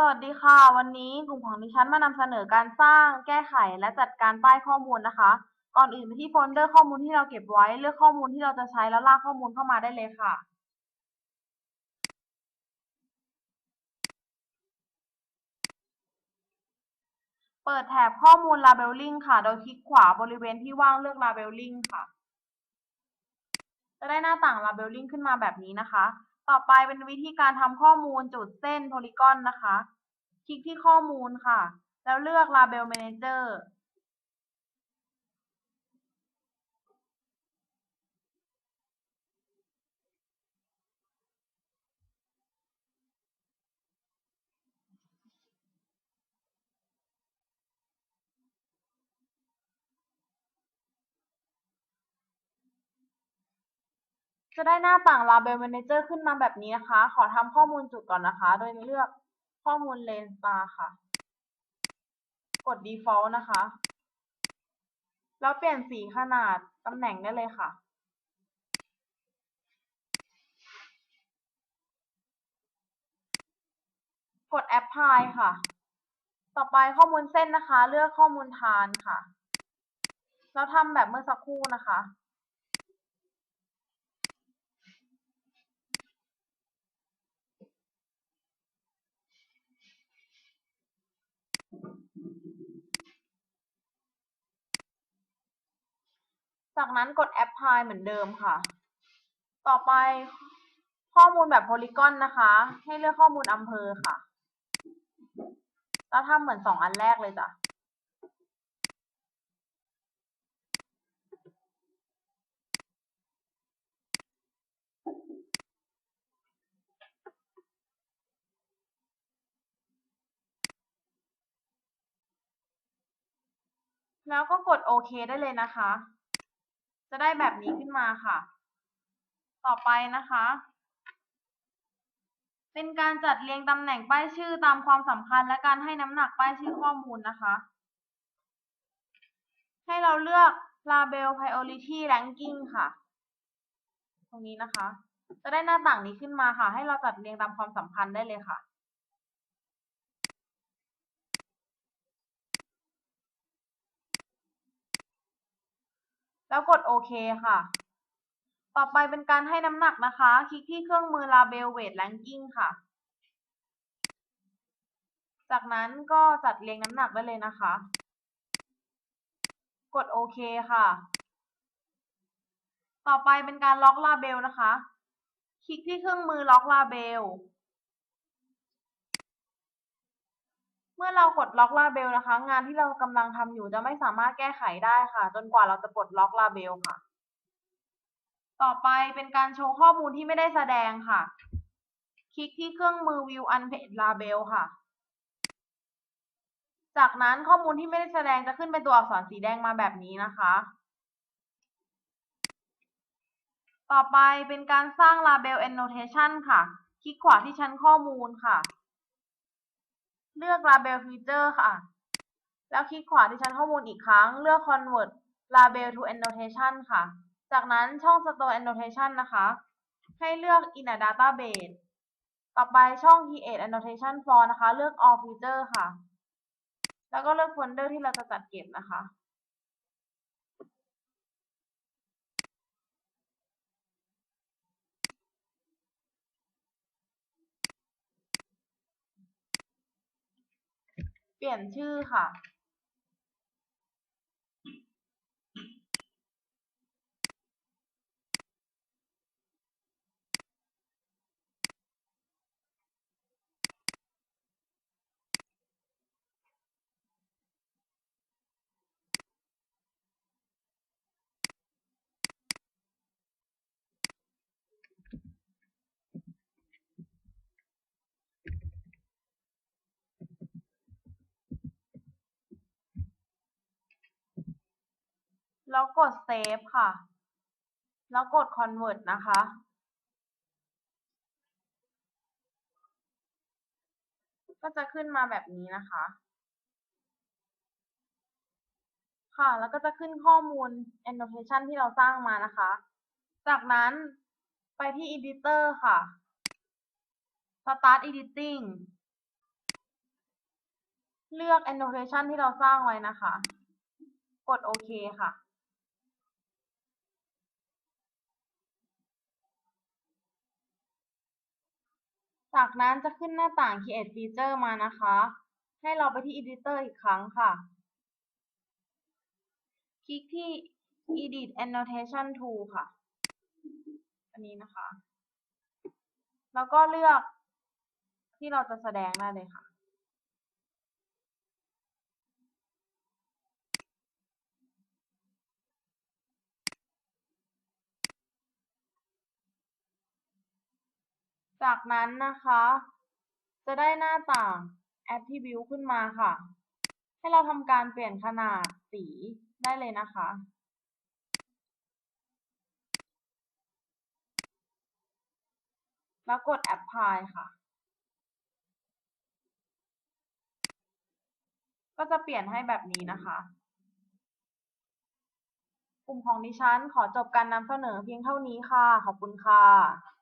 สวัสดีค่ะ วันนี้กลุ่มของดิฉันมานำเสนอการสร้าง แก้ไข และจัดการป้ายข้อมูลนะคะ ก่อนอื่นไปที่โฟลเดอร์ข้อมูลที่เราเก็บไว้ เลือกข้อมูลที่เราจะใช้แล้วลากข้อมูลเข้ามาได้เลยค่ะ เปิดแถบข้อมูล Labeling ค่ะ โดยคลิกขวาบริเวณที่ว่างเลือก Labeling ค่ะ จะได้หน้าต่าง Labeling ขึ้นมาแบบนี้นะคะ ต่อไปเป็นวิธีการทำข้อมูลจุดเส้นโพลีกอนนะคะ คลิกที่ข้อมูลค่ะ แล้วเลือก Label Manager จะได้หน้าต่าง Label Manager ขึ้นมาแบบนี้นะคะ ขอทำข้อมูลจุดก่อนนะคะ โดยเลือกข้อมูล Lane Star ค่ะ กด Default นะคะ แล้วเปลี่ยนสีขนาดตำแหน่งได้เลยค่ะ กด Apply ค่ะ ต่อไปข้อมูลเส้นนะคะ เลือกข้อมูลฐานค่ะแล้วทำแบบเมื่อสักครู่นะคะ จากนั้นกด Apply เหมือนเดิมค่ะ ต่อไปข้อมูลแบบโพลีกอนนะคะ ให้เลือกข้อมูลอำเภอค่ะ แล้วทำเหมือนสองอันแรกเลยจ้ะแล้วก็กดโอเคได้เลยนะคะ จะได้แบบนี้ขึ้นมาค่ะ ต่อไปนะคะ เป็นการจัดเรียงตำแหน่งป้ายชื่อตามความสำคัญและการให้น้ำหนักป้ายชื่อข้อมูลนะคะ ให้เราเลือก label priority ranking ค่ะ ตรงนี้นะคะ จะได้หน้าต่างนี้ขึ้นมาค่ะ ให้เราจัดเรียงตามความสำคัญได้เลยค่ะ แล้วกดโอเคค่ะ ต่อไปเป็นการให้น้ำหนักนะคะ คลิกที่เครื่องมือ Label Weight Ranking ค่ะ จากนั้นก็จัดเรียงน้ำหนักได้เลยนะคะ กดโอเคค่ะ ต่อไปเป็นการล็อก Label นะคะ คลิกที่เครื่องมือล็อก Label เเมื่อเรากดล็อก Label นะคะ งานที่เรากำลังทำอยู่จะไม่สามารถแก้ไขได้ค่ะ จนกว่าเราจะปลดล็อก Label ค่ะ ต่อไปเป็นการโชว์ข้อมูลที่ไม่ได้แสดงค่ะ คลิกที่เครื่องมือ View Unpaid Label ค่ะ จากนั้นข้อมูลที่ไม่ได้แสดงจะขึ้นเป็นตัวอักษรสีแดงมาแบบนี้นะคะ ต่อไปเป็นการสร้าง Label Annotation ค่ะ คลิกขวาที่ชั้นข้อมูลค่ะ เลือก Label Feature ค่ะ แล้วคลิกขวาที่ชั้นข้อมูลอีกครั้ง เลือก Convert Label to Annotation ค่ะ จากนั้นช่อง Store Annotation นะคะ ให้เลือก In a Database ต่อไปช่อง Create Annotation for นะคะ เลือก All Feature ค่ะ แล้วก็เลือกโฟลเดอร์ที่เราจะจัดเก็บนะคะ เปลี่ยนชื่อค่ะ แล้วกด Save ค่ะ แล้วกด Convert นะคะ ก็จะขึ้นมาแบบนี้นะคะ ค่ะ แล้วก็จะขึ้นข้อมูล annotation ที่เราสร้างมานะคะ จากนั้นไปที่ editor ค่ะ start editing เลือก annotation ที่เราสร้างไว้นะคะ กดโอเคค่ะ จากนั้นจะขึ้นหน้าต่าง create feature มานะคะ ให้เราไปที่ editor อีกครั้งค่ะ คลิกที่ edit annotation tool ค่ะ อันนี้นะคะ แล้วก็เลือกที่เราจะแสดงได้เลยค่ะ จากนั้นนะคะ จะได้หน้าต่าง attribute ขึ้นมาค่ะ ให้เราทำการเปลี่ยนขนาดสีได้เลยนะคะ แล้วกด apply ค่ะ ก็จะเปลี่ยนให้แบบนี้นะคะกลุ่มของดิฉันขอจบการนำเสนอเพียงเท่านี้ค่ะ ขอบคุณค่ะ